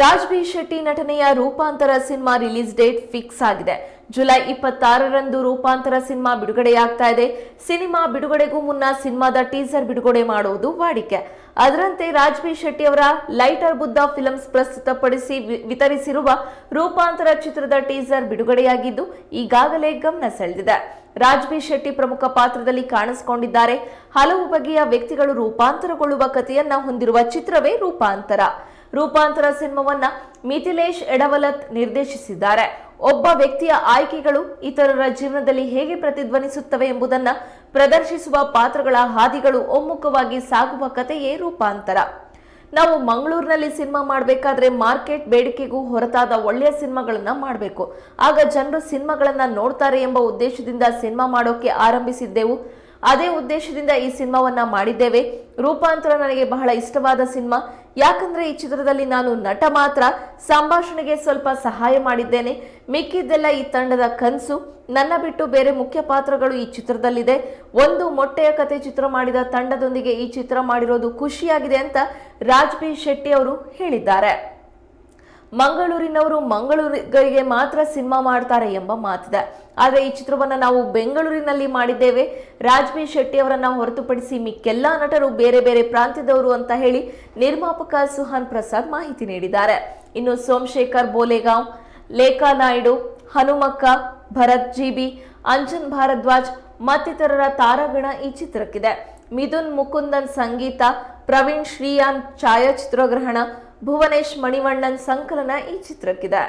Raj B Shetty ನಟನೆಯ Roopantara cinema release date fix ಆಗಿದೆ. July ಇಪ್ಪತ್ತಾರರಂದು ರೂಪಾಂತರ ಸಿನಿಮಾ ಬಿಡುಗಡೆಯಾಗ್ತಾ ಇದೆ. ಸಿನಿಮಾ ಬಿಡುಗಡೆಗೂ ಮುನ್ನ ಸಿನಿಮಾದ ಟೀಸರ್ ಬಿಡುಗಡೆ ಮಾಡುವುದು ವಾಡಿಕೆ. ಅದರಂತೆ ರಾಜ್ ಬಿ ಶೆಟ್ಟಿ ಅವರ ಲೈಟರ್ ಬುದ್ಧ ಫಿಲ್ಮ್ಸ್ ಪ್ರಸ್ತುತಪಡಿಸಿ ವಿತರಿಸಿರುವ ರೂಪಾಂತರ ಚಿತ್ರದ ಟೀಸರ್ ಬಿಡುಗಡೆಯಾಗಿದ್ದು, ಈಗಾಗಲೇ ಗಮನ ಸೆಳೆದಿದೆ. ರಾಜ್ ಬಿ ಶೆಟ್ಟಿ ಪ್ರಮುಖ ಪಾತ್ರದಲ್ಲಿ ಕಾಣಿಸಿಕೊಂಡಿದ್ದಾರೆ. ಹಲವು ಬಗೆಯ ವ್ಯಕ್ತಿಗಳು ರೂಪಾಂತರಗೊಳ್ಳುವ ಕಥೆಯನ್ನ ಹೊಂದಿರುವ ಚಿತ್ರವೇ ರೂಪಾಂತರ. ರೂಪಾಂತರ ಸಿನಿಮಾವನ್ನ ಮಿಥಿಲೇಶ್ ಎಡವಲತ್ ನಿರ್ದೇಶಿಸಿದ್ದಾರೆ. ಒಬ್ಬ ವ್ಯಕ್ತಿಯ ಆಯ್ಕೆಗಳು ಇತರರ ಜೀವನದಲ್ಲಿ ಹೇಗೆ ಪ್ರತಿಧ್ವನಿಸುತ್ತವೆ ಎಂಬುದನ್ನ ಪ್ರದರ್ಶಿಸುವ ಪಾತ್ರಗಳ ಹಾದಿಗಳು ಒಮ್ಮುಖವಾಗಿ ಸಾಗುವ ಕಥೆಯೇ ರೂಪಾಂತರ. ನಾವು ಮಂಗಳೂರಿನಲ್ಲಿ ಸಿನಿಮಾ ಮಾಡಬೇಕಾದ್ರೆ ಮಾರ್ಕೆಟ್ ಬೇಡಿಕೆಗೂ ಹೊರತಾದ ಒಳ್ಳೆಯ ಸಿನಿಮಾಗಳನ್ನ ಮಾಡಬೇಕು. ಆಗ ಜನರು ಸಿನಿಮಾಗಳನ್ನ ನೋಡ್ತಾರೆ ಎಂಬ ಉದ್ದೇಶದಿಂದ ಸಿನಿಮಾ ಮಾಡೋಕೆ ಆರಂಭಿಸಿದ್ದೆವು. ಅದೇ ಉದ್ದೇಶದಿಂದ ಈ ಸಿನಿಮಾವನ್ನ ಮಾಡಿದ್ದೇವೆ. ರೂಪಾಂತರ ನನಗೆ ಬಹಳ ಇಷ್ಟವಾದ ಸಿನಿಮಾ. ಯಾಕಂದ್ರೆ ಈ ಚಿತ್ರದಲ್ಲಿ ನಾನು ನಟ ಮಾತ್ರ. ಸಂಭಾಷಣೆಗೆ ಸ್ವಲ್ಪ ಸಹಾಯ ಮಾಡಿದ್ದೇನೆ. ಮಿಕ್ಕಿದ್ದೆಲ್ಲ ಈ ತಂಡದ ಕನಸು. ನನ್ನ ಬಿಟ್ಟು ಬೇರೆ ಮುಖ್ಯ ಪಾತ್ರಗಳು ಈ ಚಿತ್ರದಲ್ಲಿದೆ. ಒಂದು ಮೊಟ್ಟೆಯ ಕತೆ ಚಿತ್ರ ಮಾಡಿದ ತಂಡದೊಂದಿಗೆ ಈ ಚಿತ್ರ ಮಾಡಿರೋದು ಖುಷಿಯಾಗಿದೆ ಅಂತ ರಾಜ್ ಬಿ ಶೆಟ್ಟಿ ಅವರು ಹೇಳಿದ್ದಾರೆ. ಮಂಗಳೂರಿನವರು ಮಂಗಳೂರಿಗರಿಗೆ ಮಾತ್ರ ಸಿನಿಮಾ ಮಾಡ್ತಾರೆ ಎಂಬ ಮಾತಿದೆ. ಆದರೆ ಈ ಚಿತ್ರವನ್ನು ನಾವು ಬೆಂಗಳೂರಿನಲ್ಲಿ ಮಾಡಿದ್ದೇವೆ. ರಾಜ್ಬಿ ಶೆಟ್ಟಿ ಅವರನ್ನು ಹೊರತುಪಡಿಸಿ ಮಿಕ್ಕೆಲ್ಲ ನಟರು ಬೇರೆ ಬೇರೆ ಪ್ರಾಂತ್ಯದವರು ಅಂತ ಹೇಳಿ ನಿರ್ಮಾಪಕ ಸುಹಾನ್ ಪ್ರಸಾದ್ ಮಾಹಿತಿ ನೀಡಿದ್ದಾರೆ. ಇನ್ನು ಸೋಮಶೇಖರ್ ಬೋಲೆಗಾಂವ್, ಲೇಖಾ ನಾಯ್ಡು, ಹನುಮಕ್ಕ, ಭರತ್ ಜಿಬಿ, ಅಂಜನ್ ಭಾರದ್ವಾಜ್, ಮತ್ತಿತರರ ತಾರಾಗಣ ಈ ಚಿತ್ರಕ್ಕಿದೆ. ಮಿಥುನ್ ಮುಕುಂದನ್ ಸಂಗೀತ, ಪ್ರವೀಣ್ ಶ್ರೀಯಾನ್ ಛಾಯಾಚಿತ್ರಗ್ರಹಣ ಭುವನೇಶ್ ಮಣಿವಣ್ಣನ್ ಸಂಕಲನ ಈ ಚಿತ್ರಕ್ಕಿದೆ.